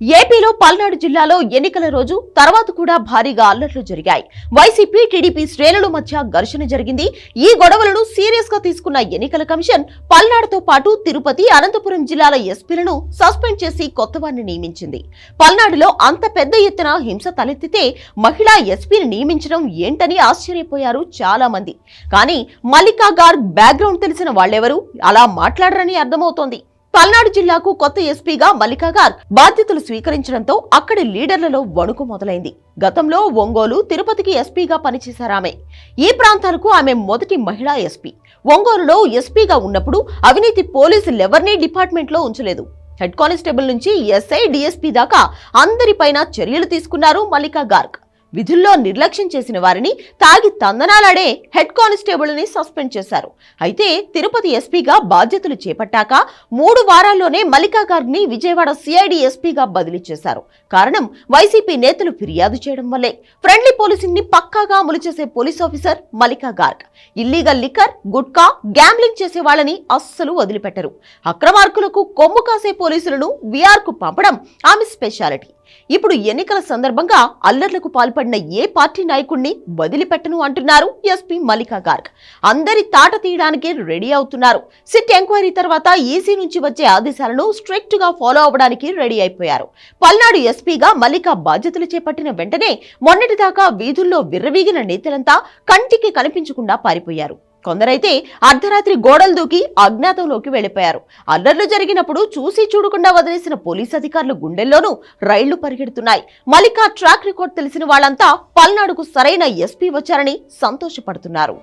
ఏపీలో పల్నాడు జిల్లాలో ఎన్నికల రోజు తర్వాత కూడా భారీగా అల్లర్లు జరిగాయి. వైసీపీ టీడీపీ శ్రేణుల మధ్య ఘర్షణ జరిగింది. ఈ గొడవలను సీరియస్గా తీసుకున్న ఎన్నికల కమిషన్ పల్నాడుతో పాటు తిరుపతి అనంతపురం జిల్లాల ఎస్పీలను సస్పెండ్ చేసి కొత్త వారిని నియమించింది. పల్నాడులో అంత పెద్ద ఎత్తున హింస తలెత్తితే మహిళా ఎస్పీని నియమించడం ఏంటని ఆశ్చర్యపోయారు చాలా మంది కానీ మల్లికా గార్గ్ బ్యాక్గ్రౌండ్ తెలిసిన వాళ్ళెవరు? అలా మాట్లాడరని అర్థమవుతోంది. పల్నాడు జిల్లాకు కొత్త ఎస్పీగా మల్లికా గార్ బాధ్యతలు స్వీకరించడంతో అక్కడి లీడర్లలో వణుకు మొదలైంది. గతంలో ఒంగోలు తిరుపతికి ఎస్పీగా పనిచేశారామె ఈ ప్రాంతాలకు ఆమె మొదటి మహిళా ఎస్పీ. ఒంగోలులో ఎస్పీగా ఉన్నప్పుడు అవినీతి పోలీసులు ఎవరినీ డిపార్ట్మెంట్లో ఉంచలేదు. హెడ్ కానిస్టేబుల్ నుంచి ఎస్ఐ డిఎస్పీ దాకా అందరిపైన చర్యలు తీసుకున్నారు మల్లికా గార్గ్. విధుల్లో నిర్లక్ష్యం చేసిన వారిని తాగి తందనాలాడే హెడ్ కానిస్టేబుల్ని సస్పెండ్ చేశారు. అయితే తిరుపతి ఎస్పీగా బాధ్యతలు చేపట్టాక మూడు వారాల్లోనే మల్లికా గార్గ్ని విజయవాడ సిఐడి ఎస్పీగా బదిలీ చేశారు. కారణం వైసీపీ నేతలు ఫిర్యాదు చేయడం వల్లే. ఫ్రెండ్లీ పోలీసింగ్ని పక్కాగా అమలు చేసే police officer Mallika Garg. Illegal liquor gutka gambling చేసే వాళ్ళని అస్సలు వదిలిపెట్టరు. అక్రమార్కులకు కొమ్ము కాసే పోలీసులను విఆర్కు పంపడం ఆమె స్పెషాలిటీ. ఇప్పుడు ఎన్నికల సందర్భంగా అల్లర్లకు పాల్పడిన ఏ పార్టీ నాయకుడిని వదిలిపెట్టను అంటున్నారు ఎస్పీ మల్లికా గార్గ్. అందరి తాట తీయడానికి రెడీ అవుతున్నారు. సిట్ ఎంక్వైరీ తర్వాత ఈసీ నుంచి వచ్చే ఆదేశాలను స్ట్రిక్ట్గా ఫాలో అవ్వడానికి రెడీ అయిపోయారు. పల్నాడు ఎస్పీగా మల్లికా బాధ్యతలు చేపట్టిన వెంటనే మొన్నటిదాకా వీధుల్లో విర్రవీగిన నేతలంతా కంటికి కనిపించకుండా పారిపోయారు. కొందరైతే అర్ధరాత్రి గోడలు దూకి అజ్ఞాతంలోకి వెళ్ళిపోయారు అల్లర్లు జరిగినప్పుడు చూసి చూడకుండా వదిలేసిన పోలీస్ అధికారులు గుండెల్లోనూ రైళ్ళు పరిగెడుతున్నాయి. మలికా ట్రాక్ రికార్డ్ తెలిసిన వాళ్ళంతా పల్నాడుకు సరైన ఎస్పీ వచ్చారని సంతోషపడుతున్నారు.